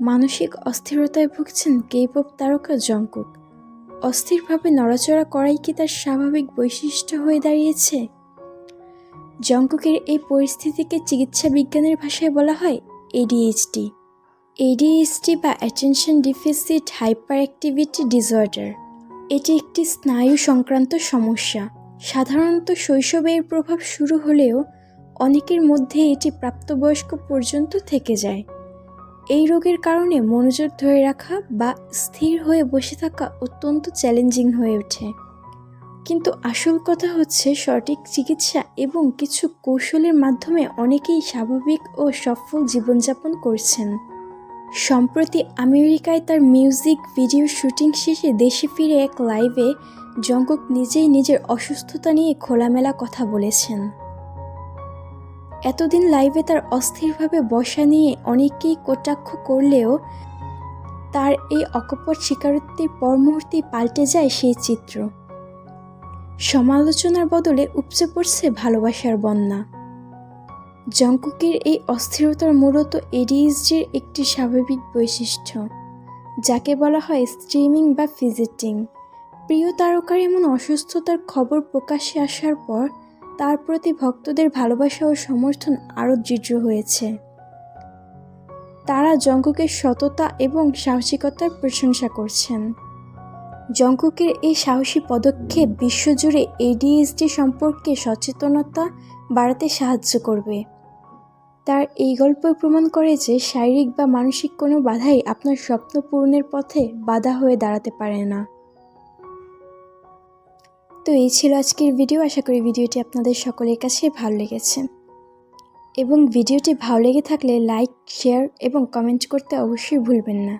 মানসিক অস্থিরতায় ভুগছেন কেপপ তারকা জঙ্কুক অস্থিরভাবে নড়াচড়া করাই কি তার স্বাভাবিক বৈশিষ্ট্য হয়ে দাঁড়িয়েছে? জঙ্কুকের এই পরিস্থিতিকে চিকিৎসা বিজ্ঞানের ভাষায় বলা হয় এডিএইচডি এডিএইচডি বা attention deficit hyperactivity disorder এটি একটি স্নায়ু সংক্রান্ত সমস্যা। সাধারণত শৈশবে এর প্রভাব শুরু হলেও অনেকের মধ্যে এটি প্রাপ্তবয়স্ক পর্যন্ত থেকে যায়। এই রোগের কারণে মনোযোগ ধরে রাখা বা স্থির হয়ে বসে থাকা অত্যন্ত চ্যালেঞ্জিং হয়ে ওঠে। কিন্তু আসল কথা হচ্ছে সঠিক চিকিৎসা এবং কিছু কৌশলের মাধ্যমে অনেকেই স্বাভাবিক ও সফল জীবনযাপন করছেন। সম্প্রতি আমেরিকায় তার মিউজিক ভিডিও শুটিং শেষে দেশে ফিরে এক লাইভে জঙ্কুক নিজেই নিজের অসুস্থতা নিয়ে খোলামেলা কথা বলেছেন। এতদিন লাইভে তার অস্থিরভাবে বসা নিয়ে অনেকেই কটাক্ষ করলেও তার এই অকপট স্বীকারোক্তির পর মুহূর্তেই পাল্টে যায় সেই চিত্র। সমালোচনার বদলে উপচে পড়ছে ভালোবাসার বন্যা। জঙ্কুকের এই অস্থিরতার মূলত এডিএসডির একটি স্বাভাবিক বৈশিষ্ট্য, যাকে বলা হয় স্ট্রিমিং বা ফিজিটিং প্রিয় তারকার এমন অসুস্থতার খবর প্রকাশ্যে আসার পর তার প্রতি ভক্তদের ভালোবাসা ও সমর্থন আরও দৃঢ় হয়েছে। তারা জঙ্কুকের সততা এবং সাহসিকতার প্রশংসা করছেন। জঙ্কুকের এই সাহসী পদক্ষেপ বিশ্বজুড়ে এডিএসডি সম্পর্কে সচেতনতা বাড়াতে সাহায্য করবে। তার এই গল্প প্রমাণ করে যে শারীরিক বা মানসিক কোনো বাধাই আপনার স্বপ্ন পূরণের পথে বাধা হয়ে দাঁড়াতে পারে না। তো এই ছিল আজকের ভিডিও আশা করি ভিডিওটি আপনাদের সকলের কাছে ভালো লেগেছে। এবং ভিডিওটি ভালো লেগে থাকলে লাইক শেয়ার এবং কমেন্ট করতে অবশ্যই ভুলবেন না।